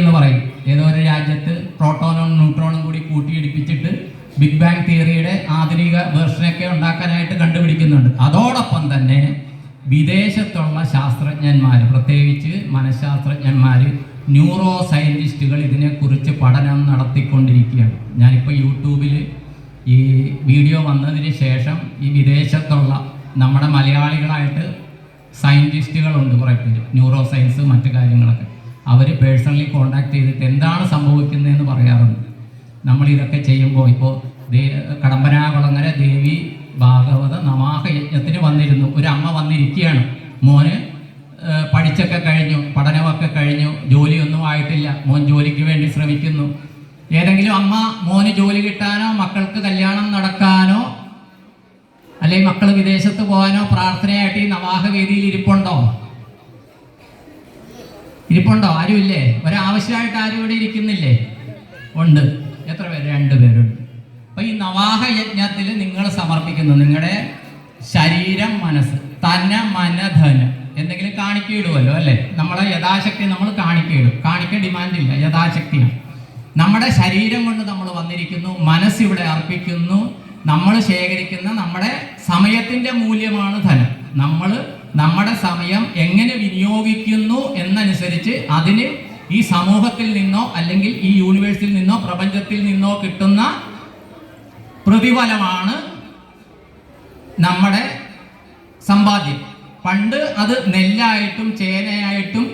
എന്ന് പറയും. ഏതോ ഒരു രാജ്യത്ത് പ്രോട്ടോണും ന്യൂട്രോണും കൂടി കൂട്ടിയിടിപ്പിച്ചിട്ട് ബിഗ് ബാങ് തിയറിയുടെ ആധുനിക വേർഷനൊക്കെ ഉണ്ടാക്കാനായിട്ട് കണ്ടുപിടിക്കുന്നുണ്ട്. അതോടൊപ്പം തന്നെ വിദേശത്തുള്ള ശാസ്ത്രജ്ഞന്മാർ പ്രത്യേകിച്ച് മനഃശാസ്ത്രജ്ഞന്മാർ ന്യൂറോ സയന്റിസ്റ്റുകൾ ഇതിനെക്കുറിച്ച് പഠനം നടത്തിക്കൊണ്ടിരിക്കുകയാണ്. ഞാനിപ്പോൾ യൂട്യൂബിൽ ഈ വീഡിയോ വന്നതിന് ശേഷം ഈ വിദേശത്തുള്ള നമ്മുടെ മലയാളികളായിട്ട് സയന്റിസ്റ്റുകളുണ്ട് കുറേ പേര്. ന്യൂറോ സയൻസ് മറ്റു കാര്യങ്ങളൊക്കെ. അവർ പേഴ്സണലി കോണ്ടാക്ട് ചെയ്തിട്ട് എന്താണ് സംഭവിക്കുന്നതെന്ന് പറയാറുണ്ട്. നമ്മൾ ഇതൊക്കെ ചെയ്യുമ്പോൾ ഇപ്പോൾ ദേ കടമ്പനാകുളങ്ങര ദേവി ഭാഗവത നമാഹ യജ്ഞത്തിന് വന്നിരുന്നു. ഒരു അമ്മ വന്നിരിക്കുകയാണ്. മോന് പഠിച്ചൊക്കെ കഴിഞ്ഞു പഠനമൊക്കെ കഴിഞ്ഞു ജോലിയൊന്നും ആയിട്ടില്ല. മോൻ ജോലിക്ക് വേണ്ടി ശ്രമിക്കുന്നു. ഏതെങ്കിലും അമ്മ മോന് ജോലി കിട്ടാനോ മക്കൾക്ക് കല്യാണം നടക്കാനോ അല്ലെങ്കിൽ മക്കൾ വിദേശത്ത് പോകാനോ പ്രാർത്ഥനയായിട്ട് ഈ നവാഹ വേദിയിൽ ഇരിപ്പുണ്ടോ? ഇരിപ്പുണ്ടോ ആരുമില്ലേ? ഒരാവശ്യമായിട്ട് ആരും ഇവിടെ ഇരിക്കുന്നില്ലേ? ഉണ്ട്. എത്ര പേര്? രണ്ട് പേരുണ്ട്. അപ്പൊ ഈ നവാഹ യജ്ഞത്തിൽ നിങ്ങൾ സമർപ്പിക്കുന്നു. നിങ്ങളുടെ ശരീരം മനസ്സ് തന മനധന എന്തെങ്കിലും കാണിക്കയിടുമല്ലോ അല്ലേ? നമ്മളെ യഥാശക്തി നമ്മൾ കാണിക്കയിടും. കാണിക്ക ഡിമാൻഡ് ഇല്ല. യഥാശക്തിയാണ്. നമ്മുടെ ശരീരം കൊണ്ട് നമ്മൾ വന്നിരിക്കുന്നു. മനസ്സ് ഇവിടെ അർപ്പിക്കുന്നു. നമ്മൾ ശേഖരിക്കുന്ന നമ്മുടെ സമയത്തിന്റെ മൂല്യമാണ് ധനം. നമ്മൾ നമ്മുടെ സമയം എങ്ങനെ വിനിയോഗിക്കുന്നു എന്നനുസരിച്ച് അതിന് ഈ സമൂഹത്തിൽ നിന്നോ അല്ലെങ്കിൽ ഈ യൂണിവേഴ്സിൽ നിന്നോ പ്രപഞ്ചത്തിൽ നിന്നോ കിട്ടുന്ന പ്രതിഫലമാണ് നമ്മുടെ സമ്പാദ്യം. പണ്ട് അത് നെല്ലായിട്ടും ചേനയായിട്ടും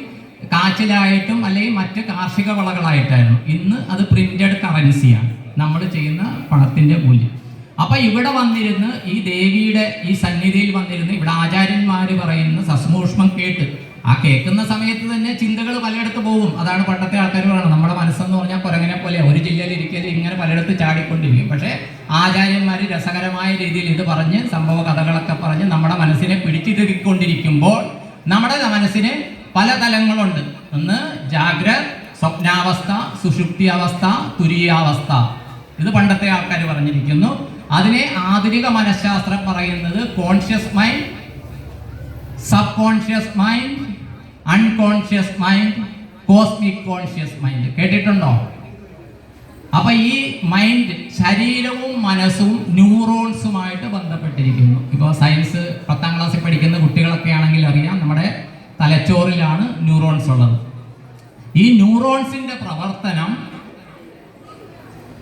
കാച്ചിലായിട്ടും അല്ലെങ്കിൽ മറ്റ് കാർഷിക വളകളായിട്ടായിരുന്നു. ഇന്ന് അത് പ്രിന്റഡ് കറൻസിയാണ് നമ്മൾ ചെയ്യുന്ന പണത്തിന്റെ മൂല്യം. അപ്പൊ ഇവിടെ വന്നിരുന്ന് ഈ ദേവിയുടെ ഈ സന്നിധിയിൽ വന്നിരുന്ന് ഇവിടെ ആചാര്യന്മാര് പറയുന്ന സസ്മൂഷ്മം കേട്ട് ആ കേൾക്കുന്ന സമയത്ത് തന്നെ ചിന്തകൾ പലയിടത്ത് പോകും. അതാണ് പണ്ടത്തെ ആൾക്കാർ പറയുന്നത് നമ്മുടെ മനസ്സെന്ന് പറഞ്ഞാൽ കുരങ്ങനെ പോലെ ഒരു ജില്ലയിൽ ഇരിക്കൽ ഇങ്ങനെ പലയിടത്ത് ചാടിക്കൊണ്ടിരിക്കും. പക്ഷേ ആചാര്യന്മാർ രസകരമായ രീതിയിൽ ഇത് പറഞ്ഞ് സംഭവ കഥകളൊക്കെ പറഞ്ഞ് നമ്മുടെ മനസ്സിനെ പിടിച്ചിരുത്തിക്കൊണ്ടിരിക്കുമ്പോൾ നമ്മുടെ മനസ്സിന് പല തലങ്ങളുണ്ട്. ഒന്ന് ജാഗ്ര സ്വപ്നാവസ്ഥ സുഷുപ്തി അവസ്ഥ തുരീയാവസ്ഥ. ഇത് പണ്ടത്തെ ആൾക്കാർ പറഞ്ഞിരിക്കുന്നു. അതിനെ ആധുനിക മനഃശാസ്ത്രം പറയുന്നത് conscious mind subconscious mind unconscious mind cosmic conscious mind കേട്ടിട്ടുണ്ടോ? അപ്പൊ ഈ മൈൻഡ് ശരീരവും മനസ്സും ന്യൂറോൺസുമായിട്ട് ബന്ധപ്പെട്ടിരിക്കുന്നു. ഇപ്പോൾ സയൻസ് പത്താം ക്ലാസ്സിൽ പഠിക്കുന്ന കുട്ടികളൊക്കെ ആണെങ്കിൽ അറിയാം നമ്മുടെ തലച്ചോറിലാണ് ന്യൂറോൺസ് ഉള്ളത്. ഈ ന്യൂറോൺസിന്റെ പ്രവർത്തനം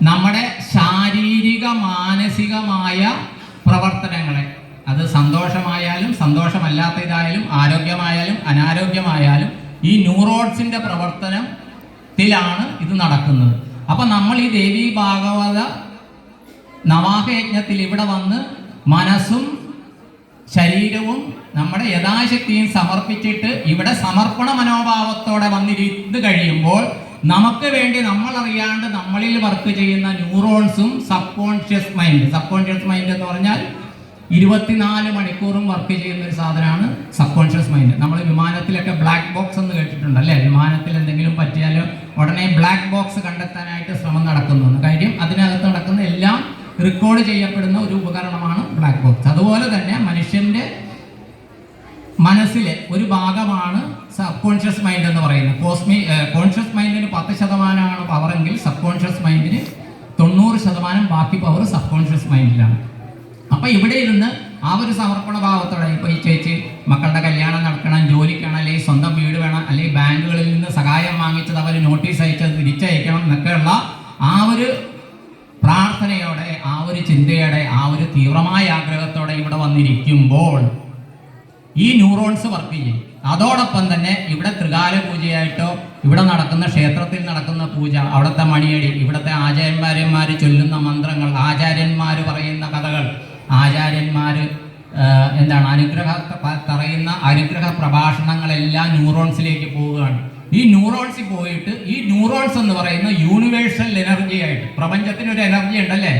നമ്മുടെ ശാരീരിക മാനസികമായ പ്രവർത്തനങ്ങളെ. അത് സന്തോഷമായാലും സന്തോഷമല്ലാത്തതായാലും ആരോഗ്യമായാലും അനാരോഗ്യമായാലും ഈ ന്യൂറോഡ്സിന്റെ പ്രവർത്തനത്തിലാണ് ഇത് നടക്കുന്നത്. അപ്പൊ നമ്മൾ ഈ ദേവി ഭാഗവത നവാഹയജ്ഞത്തിൽ ഇവിടെ വന്ന് മനസ്സും ശരീരവും നമ്മുടെ യഥാശക്തിയും സമർപ്പിച്ചിട്ട് ഇവിടെ സമർപ്പണ മനോഭാവത്തോടെ വന്നിരുന്ന് കഴിയുമ്പോൾ നമുക്ക് വേണ്ടി നമ്മൾ അറിയാണ്ട് നമ്മളിൽ വർക്ക് ചെയ്യുന്ന ന്യൂറോൺസും subconscious mind subconscious mind എന്ന് പറഞ്ഞാൽ ഇരുപത്തിനാല് മണിക്കൂറും വർക്ക് ചെയ്യുന്ന ഒരു സാധനമാണ് സബ് കോൺഷ്യസ് മൈൻഡ് നമ്മൾ വിമാനത്തിലൊക്കെ ബ്ലാക്ക് ബോക്സ് എന്ന് കേട്ടിട്ടുണ്ട് അല്ലേ? വിമാനത്തിൽ എന്തെങ്കിലും പറ്റിയാൽ ഉടനെ ബ്ലാക്ക് ബോക്സ് കണ്ടെത്താനായിട്ട് ശ്രമം നടക്കുന്നു. കാര്യം അതിനകത്ത് നടക്കുന്ന എല്ലാം റെക്കോർഡ് ചെയ്യപ്പെടുന്ന ഒരു ഉപകരണമാണ് ബ്ലാക്ക് ബോക്സ് അതുപോലെ തന്നെ മനുഷ്യന്റെ മനസ്സിലെ ഒരു ഭാഗമാണ് സബ് കോൺഷ്യസ് മൈൻഡ് എന്ന് പറയുന്നത്. കോസ്മി കോൺഷ്യസ് മൈൻഡിന് പത്ത് ശതമാനമാണ് പവറെങ്കിൽ സബ് കോൺഷ്യസ് മൈൻഡിന് തൊണ്ണൂറ് ശതമാനം ബാക്കി പവർ സബ് കോൺഷ്യസ് മൈൻഡിലാണ് അപ്പോൾ ഇവിടെ ഇരുന്ന് ആ ഒരു സമർപ്പണ ഭാവത്തോടെ ഇപ്പൊ ഈ ചേച്ചി മക്കളുടെ കല്യാണം നടക്കണം ജോലിക്കണം അല്ലെങ്കിൽ സ്വന്തം വീട് വേണം അല്ലെങ്കിൽ ബാങ്കുകളിൽ നിന്ന് സഹായം വാങ്ങിച്ചത് അവർ നോട്ടീസ് അയച്ചത് തിരിച്ചയക്കണം എന്നൊക്കെയുള്ള ആ ഒരു പ്രാർത്ഥനയോടെ ആ ഒരു ചിന്തയോടെ ആ ഒരു തീവ്രമായ ആഗ്രഹത്തോടെ ഇവിടെ വന്നിരിക്കുമ്പോൾ ഈ ന്യൂറോൺസ് വർക്ക് ചെയ്യും. അതോടൊപ്പം തന്നെ ഇവിടെ ത്രികാല പൂജയായിട്ടോ ഇവിടെ നടക്കുന്ന ക്ഷേത്രത്തിൽ നടക്കുന്ന പൂജ അവിടുത്തെ മണിയടി ഇവിടുത്തെ ആചാര്യന്മാരന്മാർ ചൊല്ലുന്ന മന്ത്രങ്ങൾ ആചാര്യന്മാർ പറയുന്ന കഥകൾ ആചാര്യന്മാർ എന്താണ് അനുഗ്രഹ പറയുന്ന അനുഗ്രഹ പ്രഭാഷണങ്ങളെല്ലാം ന്യൂറോൺസിലേക്ക് പോവുകയാണ്. ഈ ന്യൂറോൺസിൽ പോയിട്ട് ഈ ന്യൂറോൺസ് എന്ന് പറയുന്ന യൂണിവേഴ്സൽ എനർജി ആയിട്ട് പ്രപഞ്ചത്തിന് ഒരു എനർജി ഉണ്ടല്ലേ?